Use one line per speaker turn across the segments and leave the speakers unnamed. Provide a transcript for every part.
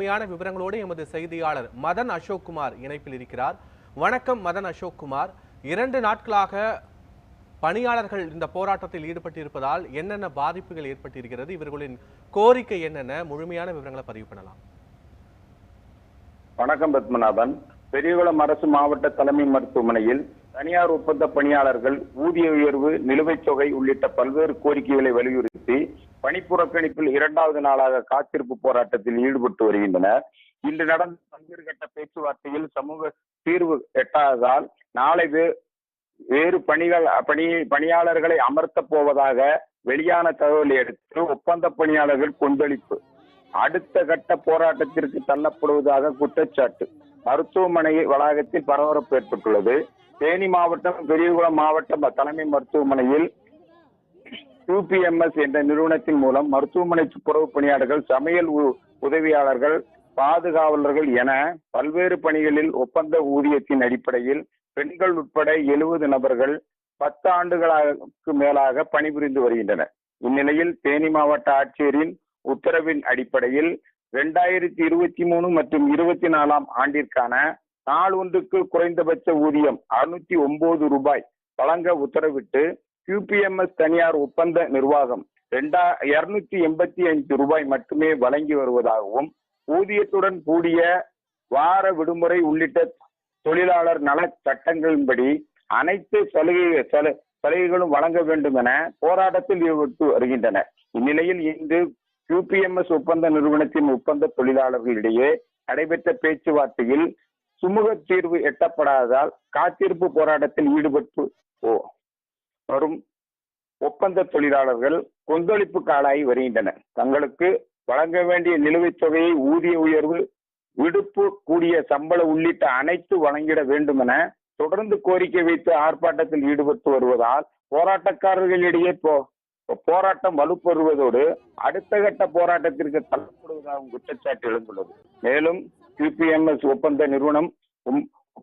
முழுமையான விவரங்களோடு எமது செய்தியாளர் மதன் அசோக்குமார் இணைப்பில் இருக்கிறார். வணக்கம் மதன் அசோக்குமார். இரண்டு நாட்களாக பணியாளர்கள் இந்த போராட்டத்தில் ஈடுபட்டிருப்பதால் என்னென்ன பாதிப்புகள் ஏற்பட்டிருக்கிறது இவர்களின் கோரிக்கை என்னென்ன முழுமையான விவரங்களை பதிவு பண்ணலாம்.
வணக்கம் பத்மநாபன். பெரியகுளம் அரசு மாவட்ட தலைமை மருத்துவமனையில் தனியார் ஒப்பந்த பணியாளர்கள் ஊதிய உயர்வு நிலுவைத் தொகை உள்ளிட்ட பல்வேறு கோரிக்கைகளை வலியுறுத்தி பணிப்புறக்கணிப்பில் இரண்டாவது நாளாக காத்திருப்பு போராட்டத்தில் ஈடுபட்டு வருகின்றனர். இன்று நடந்த பல்வேறு கட்ட பேச்சுவார்த்தையில் சமூக தீர்வு எட்டாததால் நாளை வேறு பணிகள் பணி பணியாளர்களை அமர்த்தப் போவதாக வெளியான தகவலை எடுத்து ஒப்பந்த பணியாளர்கள் கொந்தளிப்பு. அடுத்த கட்ட போராட்டத்திற்கு தள்ளப்படுவதாக குற்றச்சாட்டு. மருத்துவமனை வளாகத்தில் பரபரப்பு ஏற்பட்டுள்ளது. தேனி மாவட்டம் பெரியகுளம் மாவட்டம் தலைமை மருத்துவமனையில் யூபிஎம்எஸ் என்ற நிறுவனத்தின் மூலம் மருத்துவமனை துப்புரவு பணியாளர்கள் சமையல் உதவியாளர்கள் பாதுகாவலர்கள் என பல்வேறு பணிகளில் ஒப்பந்த ஊதியத்தின் அடிப்படையில் பெண்கள் உட்பட எழுபது நபர்கள் பத்து ஆண்டுகளுக்கு மேலாக பணிபுரிந்து வருகின்றனர். இந்நிலையில் தேனி மாவட்ட ஆட்சியரின் உத்தரவின் அடிப்படையில் இரண்டாயிரத்தி இருபத்தி மூணு மற்றும் இருபத்தி நாலாம் ஆண்டிற்கான நாள் ஒன்றுக்கு குறைந்தபட்ச ஊதியம் அறுநூத்தி ஒன்பது ரூபாய் வழங்க உத்தரவிட்டு QPMS தனியார் ஒப்பந்த நிர்வாகம் ரெண்டா இருநூத்தி எண்பத்தி அஞ்சு ரூபாய் மட்டுமே வழங்கி வருவதாகவும் ஊதியத்துடன் கூடிய வார விடுமுறை உள்ளிட்ட தொழிலாளர் நல சட்டங்களின்படி அனைத்து சலுகை சலு- சலுகைகளும் வழங்க வேண்டும் என போராட்டத்தில் ஈடுபட்டு வருகின்றனர். இந்நிலையில் இன்று யூபிஎம்எஸ் ஒப்பந்த நிறுவனத்தின் ஒப்பந்த தொழிலாளர்களிடையே நடைபெற்ற பேச்சுவார்த்தையில் சுமூக தீர்வு எட்டப்படாததால் காத்திருப்பு போராட்டத்தில் ஈடுபட்டு ஓ- வரும் ஒப்பந்த தொழிலாளர்கள் கொந்தளிப்புக்கு ஆளாகி வருகின்றனர். தங்களுக்கு வழங்க வேண்டிய நிலுவைத் தொகையை ஊதிய உயர்வு விடுப்பு கூடிய சம்பள உள்ளிட்ட அனைத்து வழங்கிட வேண்டும் என தொடர்ந்து கோரிக்கை வைத்து ஆர்ப்பாட்டத்தில் ஈடுபட்டு வருவதால் போராட்டக்காரர்களிடையே போ- போராட்டம் வலுப்பெறுவதோடு அடுத்த கட்ட போராட்டத்திற்கு தள்ளப்படுவதாகவும் குற்றச்சாட்டு எழுந்துள்ளது. மேலும் யூபிஎம்எஸ் ஒப்பந்த நிறுவனம்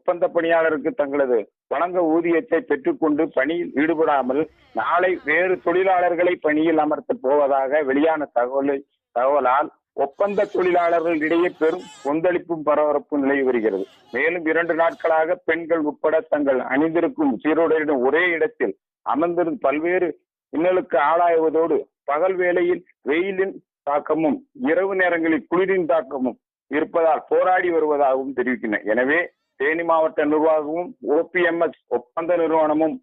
ஒப்பந்த பணியாளருக்கு தங்களது வழங்க ஊதியத்தை பெற்றுக்கொண்டு பணியில் ஈடுபடாமல் நாளை வேறு தொழிலாளர்களை பணியில் அமர்த்த போவதாக வெளியான தகவலை தகவலால் ஒப்பந்த தொழிலாளர்கள் இடையே பெரும் கொந்தளிப்பும் பரபரப்பும் நிலவி வருகிறது. மேலும் இரண்டு நாட்களாக பெண்கள் உட்பட தங்கள் அணிந்திருக்கும் சீருடையுடன் ஒரே இடத்தில் அமர்ந்திருந்து பல்வேறு இன்னலுக்கு ஆளாயுவதோடு பகல் வேளையில் வெயிலின் தாக்கமும் இரவு நேரங்களில் குளிரின் தாக்கமும் இருப்பதால் போராடி வருவதாகவும் தெரிவிக்கின்றன. எனவே தேனி மாவட்ட நிர்வாகமும் ஓபிஎம்எஸ் ஒப்பந்த நிறுவனமும்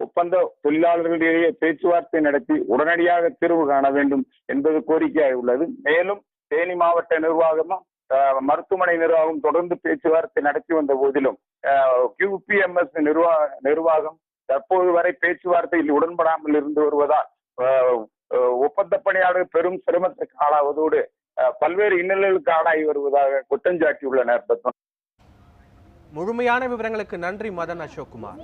ஒப்பந்த தொழிலாளர்களிடையே பேச்சுவார்த்தை நடத்தி உடனடியாக தீர்வு காண வேண்டும் என்பது கோரிக்கையாக உள்ளது. மேலும் தேனி மாவட்ட நிர்வாகமும் மருத்துவமனை நிர்வாகம் தொடர்ந்து பேச்சுவார்த்தை நடத்தி வந்த போதிலும் கியூபிஎம்எஸ் நிர்வாக நிர்வாகம் தற்போது வரை பேச்சுவார்த்தையில் உடன்படாமல் இருந்து வருவதால் ஒப்பந்த பணியாளர் பெரும் சிரமத்துக்கு ஆளாவதோடு பல்வேறு இன்னல்களுக்கு ஆளாகி வருவதாக குற்றஞ்சாட்டியுள்ளனர் பத்ம
முழுமையான விவரங்களுக்கு நன்றி மதன் அசோக்குமார்.